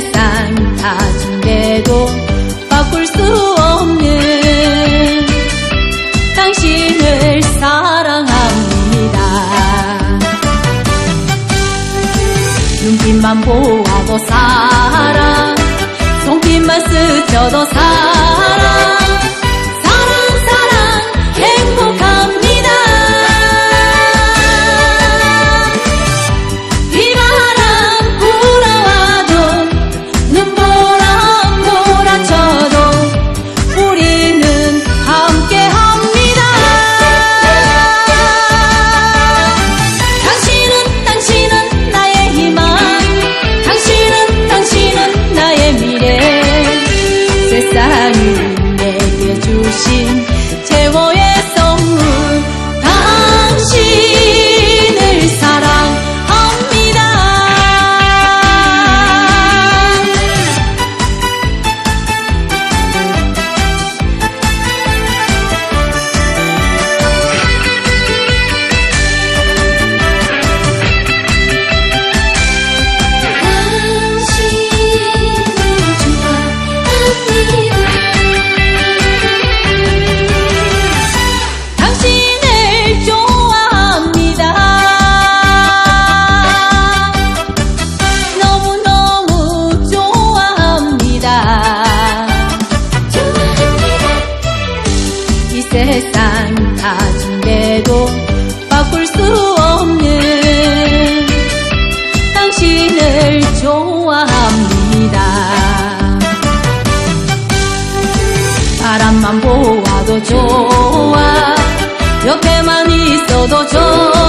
세상 다준대도 바꿀 수 없는 당신을 사랑합니다. 눈빛만 보아도 사랑, 손짓만 스쳐도 사랑. 心。 낮은데도 바꿀 수 없는 당신을 좋아합니다. 바람만 보아도 좋아. 옆에만 있어도 좋아.